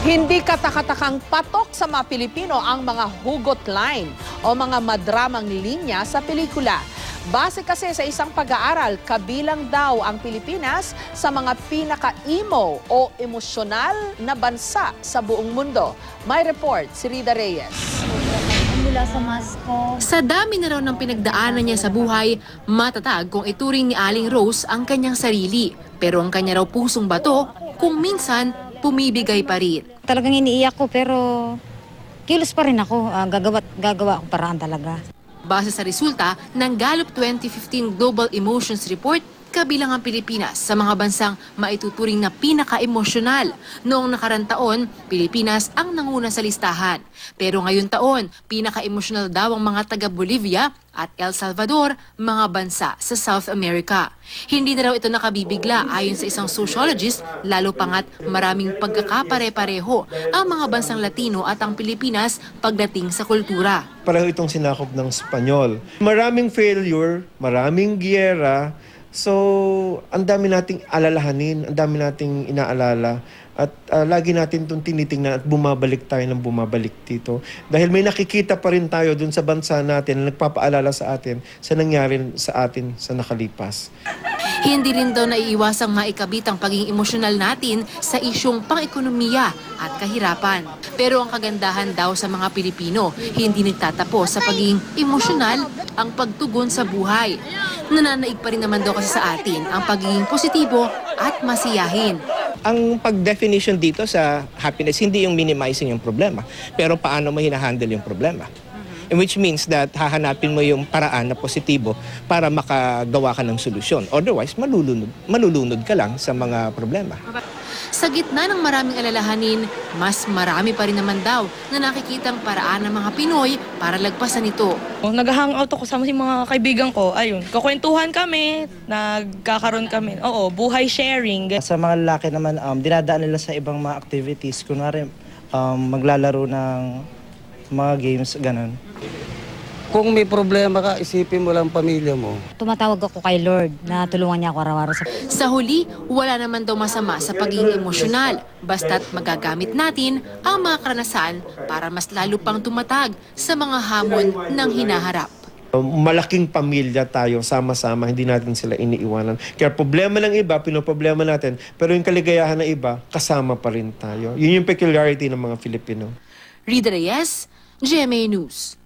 Hindi katakatakang patok sa mga Pilipino ang mga hugot line o mga madramang linya sa pelikula. Base kasi sa isang pag-aaral, kabilang daw ang Pilipinas sa mga pinaka-emo o emosyonal na bansa sa buong mundo. May report si Rida Reyes. sa. Sa dami na raw ng pinagdaanan niya sa buhay, matatag kung ituring ni Aling Rose ang kanyang sarili. Pero ang kanya raw pusong bato, kung minsan, pumibigay pa rin. Talagang iniiyak ko pero kilos pa rin ako. Ah, gagawa, gagawa ako paraan talaga. Base sa resulta ng Gallup 2015 Global Emotions Report, kabilang ang Pilipinas sa mga bansang maituturing na pinaka-emosyonal. Noong nakarang taon, Pilipinas ang nanguna sa listahan. Pero ngayon taon, pinaka-emosyonal daw ang mga taga Bolivia at El Salvador, mga bansa sa South America. Hindi na raw ito nakabibigla ayon sa isang sociologist, lalo pangat maraming pagkakapare-pareho ang mga bansang Latino at ang Pilipinas pagdating sa kultura. pareho itong sinakop ng Espanyol. Maraming failure, maraming giyera, so ang dami nating alalahanin, ang dami nating inaalala at ah, lagi natin itong tinitingnan at bumabalik tayo ng bumabalik dito. Dahil may nakikita pa rin tayo dun sa bansa natin na nagpapaalala sa atin sa nangyari sa atin sa nakalipas. Hindi rin daw naiiwasang maikabit ang pagiging emosyonal natin sa isyong pang-ekonomiya at kahirapan. Pero ang kagandahan daw sa mga Pilipino, hindi nagtatapos sa pagiging emosyonal ang pagtugon sa buhay. Nananaig pa rin naman daw kasi sa atin ang pagiging positibo at masiyahin. Ang pag-definition dito sa happiness, hindi yung minimizing yung problema, pero paano mo hinahandle yung problema. In which means that hahanapin mo yung paraan na positibo para makagawa ka ng solusyon. Otherwise, malulunod, malulunod ka lang sa mga problema. Sa gitna ng maraming alalahanin, mas marami pa rin naman daw na nakikitang paraan ng mga Pinoy para lagpasan ito. Oh, Nag-hangout ako sa mga kaibigan ko. Ayun, kakwentuhan kami, nagkakaroon kami. Oo, buhay sharing. Sa mga lalaki naman, um, dinadaan nila sa ibang mga activities. Kunwari, um, maglalaro ng mga games, ganun. Kung may problema ka, isipin mo lang pamilya mo. Tumatawag ako kay Lord na tulungan niya ako araw-araw sa Sa huli, wala naman daw masama sa pagiging emosyonal, basta't magagamit natin ang mga karanasan para mas lalo pang tumatag sa mga hamon ng hinaharap. Malaking pamilya tayo, sama-sama, hindi natin sila iniiwanan. Kaya problema ng iba, pinoproblema natin, pero yung kaligayahan ng iba, kasama pa rin tayo. Yun yung peculiarity ng mga Filipino. Rida Reyes, GMA News.